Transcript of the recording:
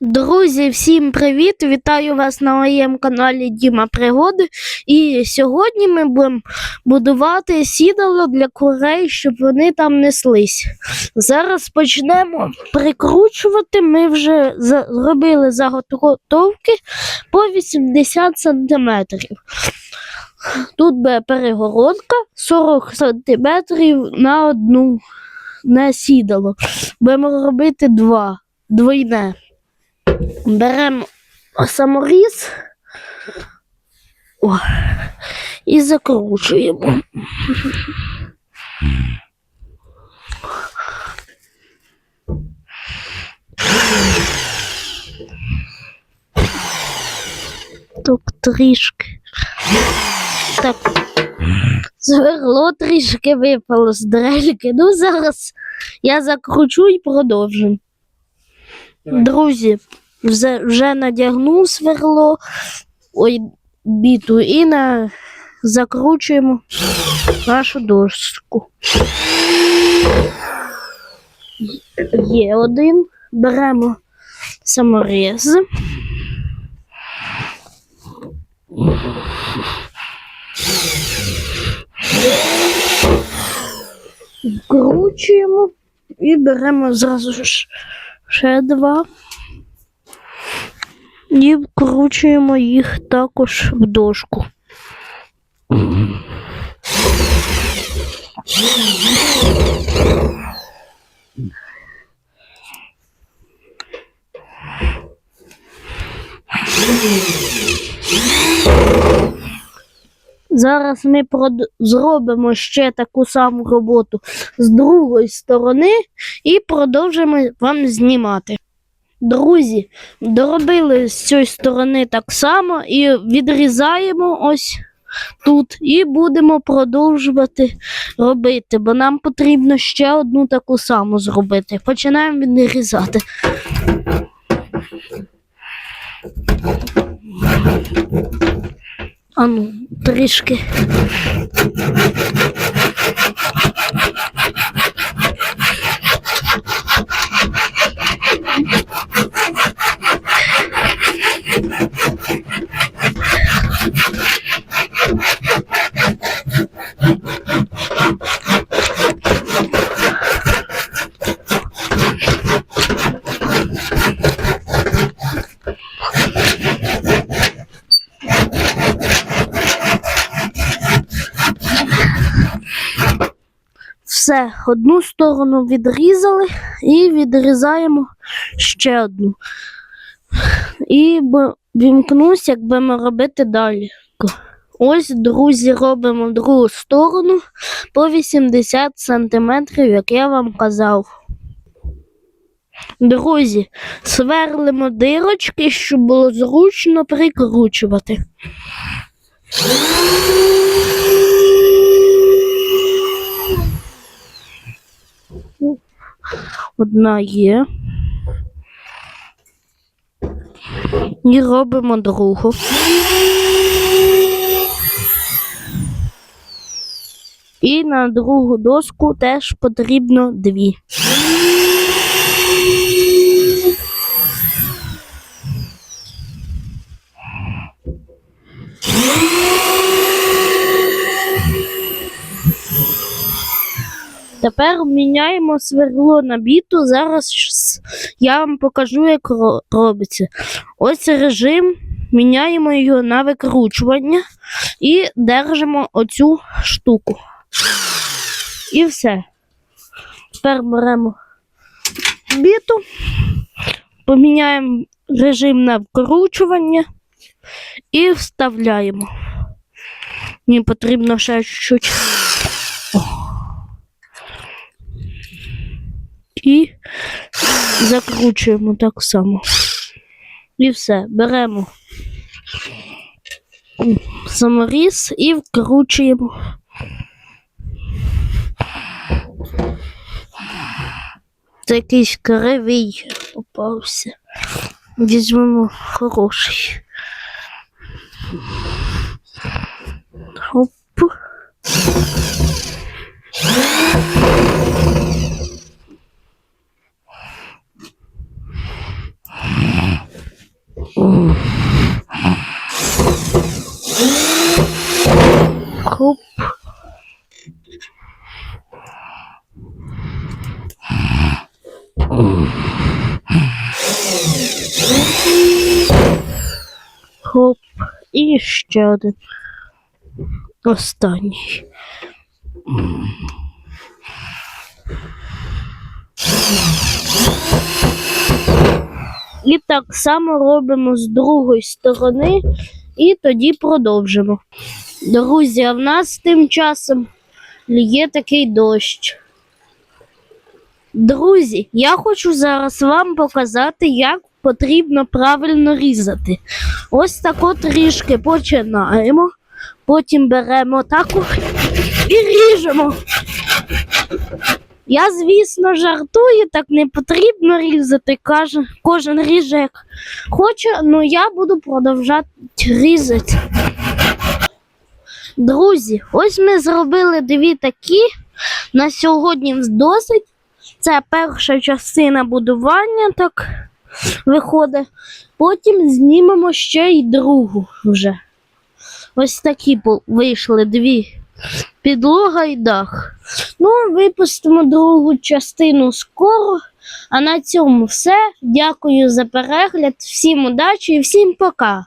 Друзі, всім привіт! Вітаю вас на моєму каналі Діма Пригоди. І сьогодні ми будемо будувати сідало для курей, щоб вони там неслись. Зараз почнемо прикручувати. Ми вже зробили заготовки по 80 см. Тут буде перегородка 40 см на одну на сідало. Будемо робити два двойне. Беремо саморіз О, і закручуємо. Так трішки. Так. Зверло трішки випало з дрельки. Ну, зараз я закручу і продовжимо. Друзі, вже, вже надягнув сверло, ой, біту і на, закручуємо нашу дошку. Є один. Беремо саморіз. Вкручуємо і беремо зразу ж ще два. І вкручуємо їх також в дошку. Зараз ми зробимо ще таку саму роботу з другої сторони і продовжимо вам знімати. Друзі, доробили з цієї сторони так само і відрізаємо ось тут і будемо продовжувати робити, бо нам потрібно ще одну таку саму зробити. Починаємо відрізати. Ану, трішки. Все, одну сторону відрізали і відрізаємо ще одну. І вімкнусь, як будемо робити далі. Ось, друзі, робимо другу сторону по 80 см, як я вам казав. Друзі, сверлимо дирочки, щоб було зручно прикручувати. Одна є. І робимо другу. І на другу доску теж потрібно дві. Тепер міняємо сверло на біту. Зараз я вам покажу, як робиться. Ось режим. Міняємо його на викручування і держимо оцю штуку. І все. Тепер беремо біту, поміняємо режим на вкручування і вставляємо. Мені потрібно ще чуть-чуть. І закручуємо так само. І все, беремо саморіз і вкручуємо. Це якийсь кривий попався. Візьмемо хороший. Оп. Хоп. І ще один. Останній. І так само робимо з другої сторони, і тоді продовжимо. Друзі, а в нас тим часом лє такий дощ. Друзі, я хочу зараз вам показати, як потрібно правильно різати. Ось тако трішки починаємо, потім беремо таку і ріжемо. Я, звісно, жартую, так не потрібно різати. Каже, кожен ріже як хоче, але я буду продовжати різати. Друзі, ось ми зробили дві такі. На сьогодні досить. Це перша частина будування, так виходить. Потім знімемо ще й другу вже. Ось такі вийшли дві. Підлога і дах. Ну, випустимо другу частину скоро. А на цьому все. Дякую за перегляд. Всім удачі і всім пока.